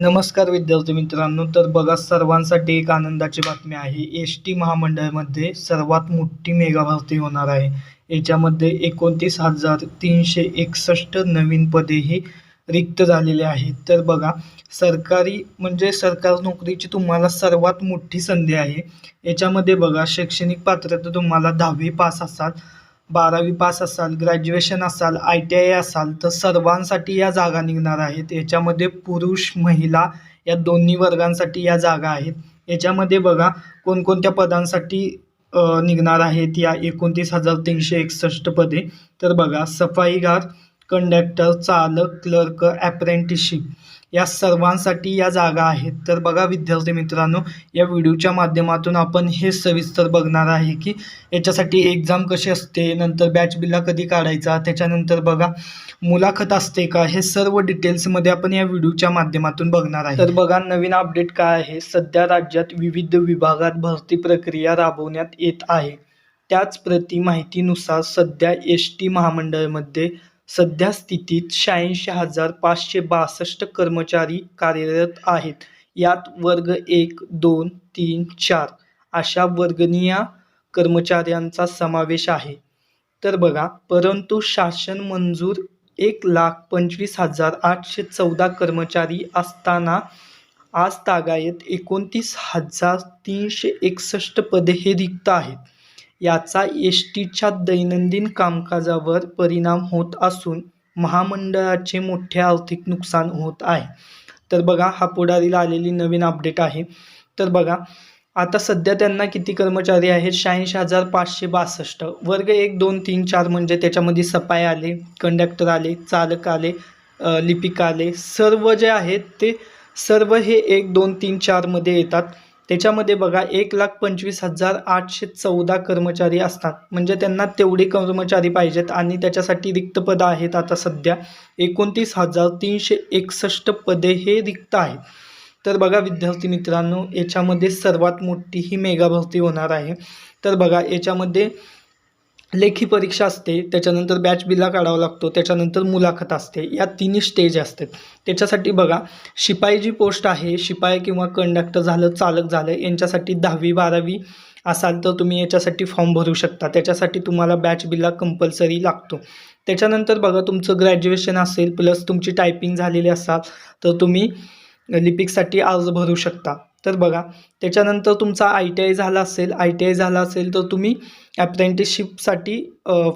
नमस्कार विद्यार्थी मित्रांनो तर बघा सर्वांसाठी एक आनंदाची बातमी आहे. एस टी महामंडळामध्ये सर्वात मोठी मेगा भरती होणार आहे. याच्यामध्ये एकोणतीस हजार तीनशे एकसष्ट नवीन पदेही रिक्त झालेले आहेत. तर बघा सरकारी म्हणजे सरकार नोकरीची तुम्हाला सर्वात मोठी संधी आहे. याच्यामध्ये बघा शैक्षणिक पात्रता तुम्हाला दहावी पास असाल. बारावी पास असाल ग्रॅज्युएशन असाल आय टी आय असाल तर सर्वांसाठी या जागा निघणार आहेत. याच्यामध्ये पुरुष महिला या दोन्ही वर्गांसाठी या जागा आहेत. याच्यामध्ये बघा कोणकोणत्या पदांसाठी निघणार आहेत या एकोणतीस हजार तीनशे एकसष्ट पदे. तर बघा सफाईगार कंडक्टर चालक क्लर्क ॲप्रेंटिसशिप या सर्वांसाठी या जागा आहेत. तर बघा विद्यार्थी मित्रांनो या व्हिडिओच्या माध्यमातून आपण हे सविस्तर बघणार आहे की याच्यासाठी एक्झाम कशी असते नंतर बॅच बिल्ला कधी काढायचा त्याच्यानंतर बघा मुलाखत असते का हे सर्व डिटेल्समध्ये आपण या व्हिडिओच्या माध्यमातून बघणार आहे. तर बघा नवीन अपडेट काय आहे? सध्या राज्यात विविध विभागात भरती प्रक्रिया राबवण्यात येत आहे. त्याच प्रति माहितीनुसार सध्या एस टी महामंडळामध्ये सध्या स्थितीत शहाऐंशी हजार पाचशे बासष्ट कर्मचारी कार्यरत आहेत. यात वर्ग एक दोन तीन चार अशा वर्गणीय कर्मचाऱ्यांचा समावेश आहे. तर बघा परंतु शासन मंजूर एक लाख पंचवीस हजार आठशे चौदा कर्मचारी असताना आज तागायत एकोणतीस हजार तीनशे एकसष्ट पदे हे रिक्त आहेत. याचा एस टीच्या दैनंदिन कामकाजावर परिणाम होत असून महामंडळाचे मोठे आर्थिक नुकसान होत आहे. तर बघा हा पुढारीला आलेली नवीन अपडेट आहे. तर बघा आता सध्या त्यांना किती कर्मचारी आहेत? शहाऐंशी हजार पाचशे बासष्ट. वर्ग एक दोन तीन चार म्हणजे त्याच्यामध्ये सफाई आले कंडक्टर आले चालक आले लिपिक आले. सर्व जे आहेत ते सर्व हे एक दोन तीन चारमध्ये येतात. त्याच्यामध्ये बघा एक लाख पंचवीस हजार आठशे चौदा कर्मचारी असतात. म्हणजे त्यांना तेवढे कर्मचारी पाहिजेत आणि त्याच्यासाठी रिक्त पदं आहेत आता सध्या. एकोणतीस हजार तीनशे एकसष्ट पदे हे रिक्त आहेत. तर बघा विद्यार्थी मित्रांनो याच्यामध्ये सर्वात मोठी ही मेगा भरती होणार आहे. तर बघा याच्यामध्ये लेखी परीक्षा असते त्याच्यानंतर बॅच बिल्ला काढावा लागतो त्याच्यानंतर मुलाखत असते. या तिन्ही स्टेज असतात. त्याच्यासाठी बघा शिपाई जी पोस्ट आहे शिपाई किंवा कंडक्टर झालं चालक झालं यांच्यासाठी दहावी बारावी असाल तर तुम्ही याच्यासाठी फॉर्म भरू शकता. त्याच्यासाठी तुम्हाला बॅच बिल्ला कंपल्सरी लागतो. त्याच्यानंतर बघा तुमचं ग्रॅज्युएशन असेल प्लस तुमची टायपिंग झालेली असाल तर तुम्ही लिपिकसाठी अर्ज भरू शकता. तर बघा त्याच्यानंतर तुमचा आय टी आय झाला असेल आय टी आय झाला असेल तर तुम्ही ॲप्रेंटिसशिपसाठी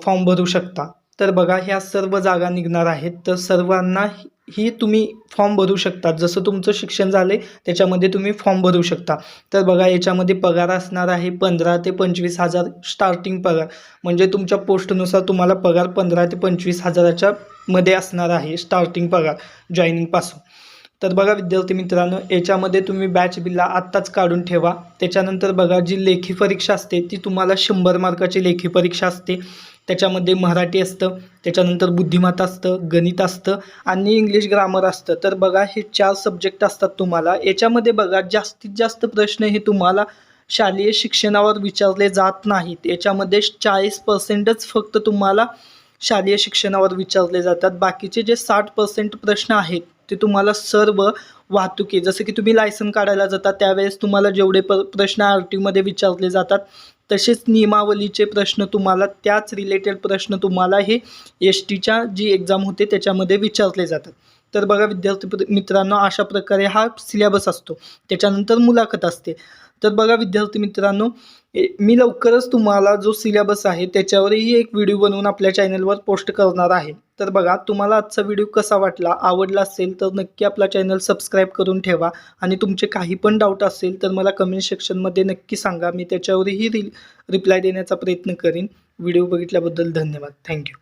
फॉर्म भरू शकता. तर बघा ह्या सर्व जागा निघणार आहेत. तर सर्वांना ही तुम्ही फॉर्म भरू शकता. जसं तुमचं शिक्षण झालं आहे त्याच्यामध्ये तुम्ही फॉर्म भरू शकता. तर बघा याच्यामध्ये पगार असणार आहे पंधरा ते पंचवीस हजार स्टार्टिंग पगार. म्हणजे तुमच्या पोस्टनुसार तुम्हाला पगार पंधरा ते पंचवीस हजाराच्या मध्ये असणार आहे स्टार्टिंग पगार जॉईनिंगपासून तर बघा विद्यार्थी मित्रांनो याच्यामध्ये तुम्ही बॅच बिल्ला आत्ताच काढून ठेवा. त्याच्यानंतर बघा जी लेखी परीक्षा असते ती तुम्हाला शंभर मार्काची लेखी परीक्षा असते. त्याच्यामध्ये मराठी असतं त्याच्यानंतर बुद्धिमत्ता असतं गणित असतं आणि इंग्लिश ग्रामर असतं. तर बघा हे चार सब्जेक्ट असतात तुम्हाला. याच्यामध्ये बघा जास्तीत जास्त प्रश्न हे तुम्हाला शालेय शिक्षणावर विचारले जात नाहीत. याच्यामध्ये चाळीस पर्सेंटच फक्त तुम्हाला शालेय शिक्षणावर विचारले जातात. बाकीचे जे साठ पर्सेंट प्रश्न आहेत ते तुम्हाला सर्व वाहतुकी जसं की तुम्ही लायसन काढायला जाता त्यावेळेस तुम्हाला जेवढे प प्रश्न आर टीमध्ये विचारले जातात तसेच नियमावलीचे प्रश्न तुम्हाला त्याच रिलेटेड प्रश्न तुम्हाला हे एस टीच्या जी एक्झाम होते त्याच्यामध्ये विचारले जातात. तर बघा विद्यार्थी मित्रांनो अशा प्रकारे हा सिलेबस असतो. त्याच्यानंतर मुलाखत असते. तर बघा विद्यार्थी मित्रांनो ए- मी लवकरच तुम्हाला जो सिलेबस आहे त्याच्यावरही एक व्हिडिओ बनवून आपल्या चॅनलवर पोस्ट करणार आहे. तर बघा तुम्हाला आजचा व्हिडिओ कसा वाटला आवडला असेल तर नक्की आपला चॅनल सबस्क्राईब करून ठेवा. आणि तुमचे काही पण डाऊट असेल तर मला कमेंट सेक्शनमध्ये नक्की सांगा. मी त्याच्यावरही रि रिप्लाय देण्याचा प्रयत्न करीन. व्हिडिओ बघितल्याबद्दल धन्यवाद. थँक्यू